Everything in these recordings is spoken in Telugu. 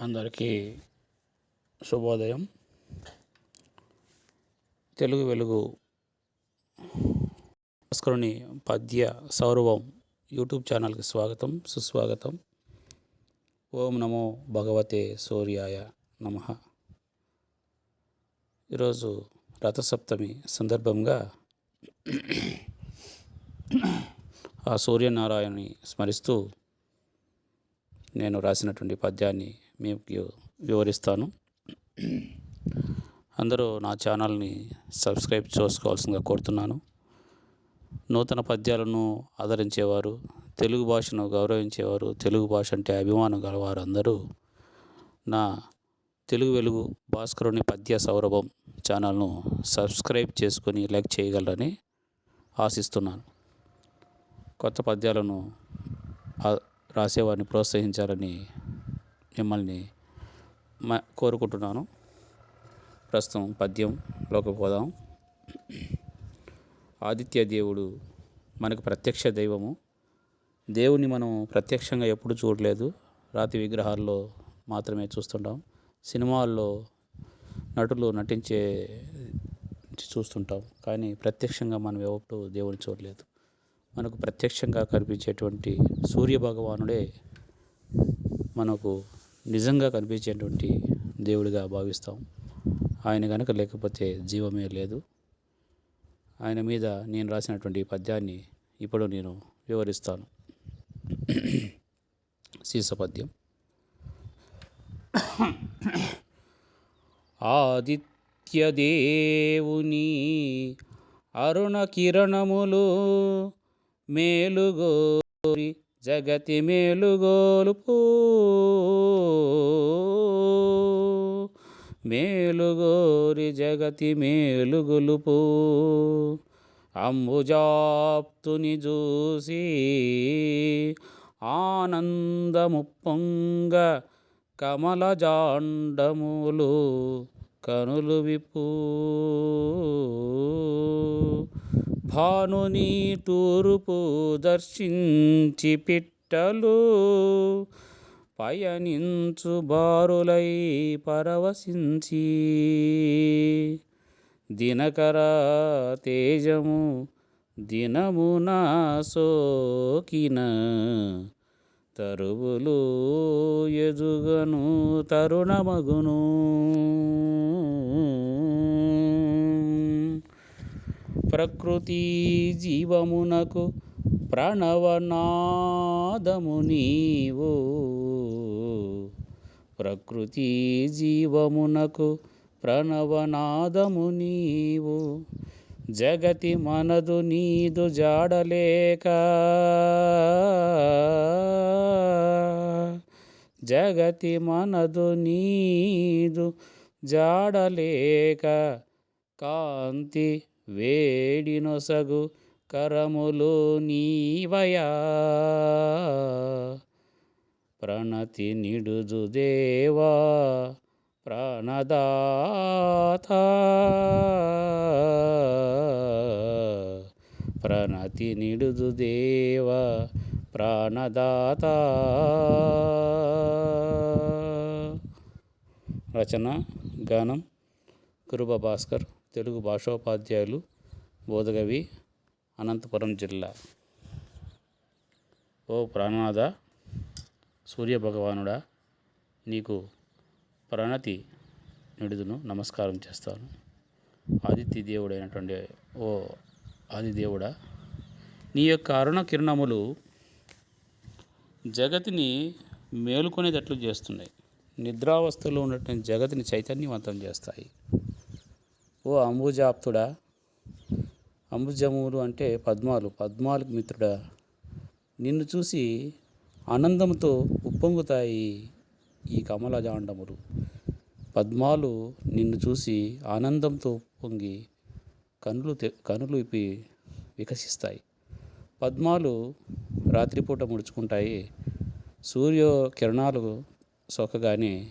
అందరికీ శుభోదయం. తెలుగు వెలుగు. భాస్కరుని పద్య సౌరవం యూట్యూబ్ ఛానల్కి స్వాగతం సుస్వాగతం. ఓం నమో భగవతే సూర్యాయ నమ. ఈరోజు రథసప్తమి సందర్భంగా ఆ సూర్యనారాయణని స్మరిస్తూ నేను రాసినటువంటి పద్యాన్ని మీకు వివరిస్తాను. అందరూ నా ఛానల్ని సబ్స్క్రైబ్ చేసుకోవాల్సిందిగా కోరుతున్నాను. నూతన పద్యాలను ఆదరించేవారు తెలుగు భాషను గౌరవించేవారు తెలుగు భాష అంటే అభిమానం గలవారు అందరూ నా తెలుగు వెలుగు భాస్కరుని పద్య సౌరభం ఛానల్ను సబ్స్క్రైబ్ చేసుకొని లైక్ చేయగలరని ఆశిస్తున్నాను. కొత్త పద్యాలను రాసేవారిని ప్రోత్సహించాలని మిమ్మల్ని కోరుకుంటున్నాను. ప్రస్తుతం పద్యంలోకి పోదాం. ఆదిత్య దేవుడు మనకు ప్రత్యక్ష దైవము. దేవుని మనం ప్రత్యక్షంగా ఎప్పుడు చూడలేదు. రాతి విగ్రహాల్లో మాత్రమే చూస్తుంటాం. సినిమాల్లో నటులు నటించే చూస్తుంటాం. కానీ ప్రత్యక్షంగా మనం ఎప్పుడు దేవుని చూడలేదు. మనకు ప్రత్యక్షంగా కనిపించేటువంటి సూర్య భగవానుడే మనకు నిజంగా కనిపించేటువంటి దేవుడిగా భావిస్తాం. ఆయన కనుక లేకపోతే జీవమే లేదు. ఆయన మీద నేను రాసినటువంటి పద్యాన్ని ఇప్పుడు నేను వివరిస్తాను. సీస పద్యం. ఆదిత్యదేవుని అరుణ కిరణములు మేలుగోరి జగతి మేలుగోలుపు. మేలుగోరి జగతి మేలుగులుపు. అంబుజాప్తుని చూసి ఆనందముప్పొంగ కమలజాండములు కనులు విపూ భానుని తూరుపు దర్శించి పిట్టలు పయనించు బారులై పరవశించి. దినకర తేజము దినమున సోకిన తరువులు ఎదుగను తరుణమగును. ప్రకృతి జీవమునకు ప్రణవనాదము నీవు. ప్రకృతి జీవమునకు ప్రణవనాదము నీవు. జగతి మనదు నీదు జాడలేక జగతి మనదు నీదు జాడలేక కాంతి వేడినొసగు కరములు నీవయా? ప్రణతి నిడుజు దేవా ప్రాణదాత. ప్రణతి నిడుదు దేవా ప్రాణదాత. రచన గానం. కురుబ భాస్కర్ తెలుగు భాషోపాధ్యాయులు బోధగవి అనంతపురం జిల్లా. ఓ ప్రాణనాథ సూర్య భగవానుడా నీకు ప్రణతి నిడుదును నమస్కారం చేస్తాను. ఆదిత్య దేవుడైనటువంటి ఓ ఆదిదేవుడా నీ యొక్క అరుణ కిరణములు జగతిని మేలుకొనేటట్లు చేస్తున్నాయి. నిద్రావస్థలో ఉన్నటువంటి జగతిని చైతన్యవంతం చేస్తాయి. ఓ అంబుజాప్తుడా? అంబుజములు అంటే పద్మాలు. పద్మాలకు మిత్రుడా. నిన్ను చూసి ఆనందంతో ఉప్పొంగుతాయి ఈ కమలజాండములు. పద్మాలు నిన్ను చూసి ఆనందంతో ఉప్పొంగి కనులు కనులు ఇప్పి వికసిస్తాయి. పద్మాలు రాత్రిపూట ముడుచుకుంటాయి. సూర్య కిరణాలు సోకగానే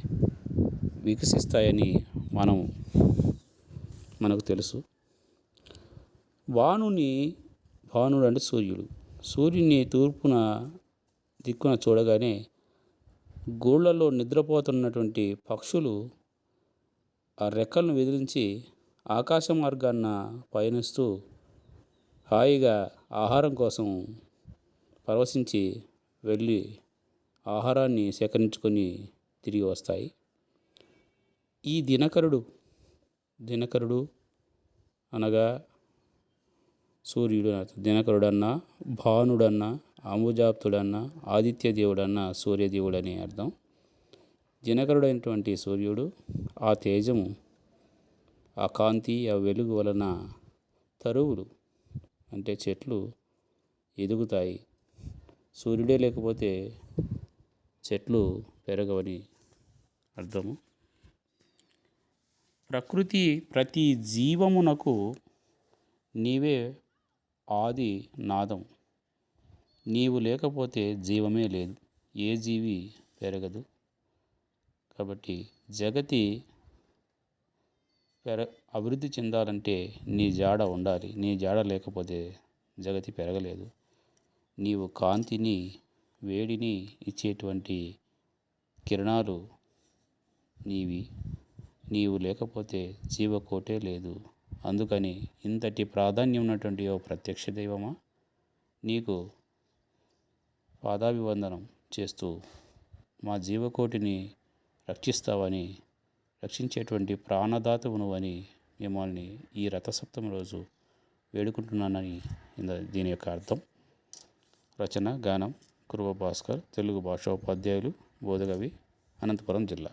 వికసిస్తాయని మనం మనకు తెలుసు. వానుని భానుడు అంటే సూర్యుడు. సూర్యుని తూర్పున దిక్కున చూడగానే గూళ్ళలో నిద్రపోతున్నటువంటి పక్షులు ఆ రెక్కలను విదిలించి ఆకాశ మార్గాన్న పయనిస్తూ హాయిగా ఆహారం కోసం పరవశించి వెళ్ళి ఆహారాన్ని సేకరించుకొని తిరిగి వస్తాయి. ఈ దినకరుడు దినకరుడు అనగా సూర్యుడు దినకరుడన్నా భానుడన్నా అంబుజాప్తుడన్న ఆదిత్య దేవుడన్నా అని అర్థం. దినకరుడైనటువంటి సూర్యుడు ఆ తేజము ఆ కాంతి ఆ వెలుగు వలన తరువులు అంటే చెట్లు ఎదుగుతాయి. సూర్యుడే లేకపోతే చెట్లు పెరగవని అర్థము. ప్రకృతి ప్రతి జీవమునకు నీవే ఆది నాదం. నీవు లేకపోతే జీవమే లేదు. ఏ జీవి పెరగదు. కాబట్టి జగతి పెర అభివృద్ధి చెందాలంటే నీ జాడ ఉండాలి. నీ జాడ లేకపోతే జగతి పెరగలేదు. నీవు కాంతిని వేడిని ఇచ్చేటువంటి కిరణాలు నీవి. నీవు లేకపోతే జీవకోటే లేదు. అందుకని ఇంతటి ప్రాధాన్యం ఉన్నటువంటి ఓ ప్రత్యక్ష దైవమా? నీకు పాదాభివందనం చేస్తూ మా జీవకోటిని రక్షిస్తావని రక్షించేటువంటి ప్రాణదాతవును అని మిమ్మల్ని ఈ రథసప్తమి రోజు వేడుకుంటున్నానని దీని యొక్క అర్థం. రచన గానం కురువ భాస్కర్ తెలుగు భాషోపాధ్యాయులు బోధగవి అనంతపురం జిల్లా.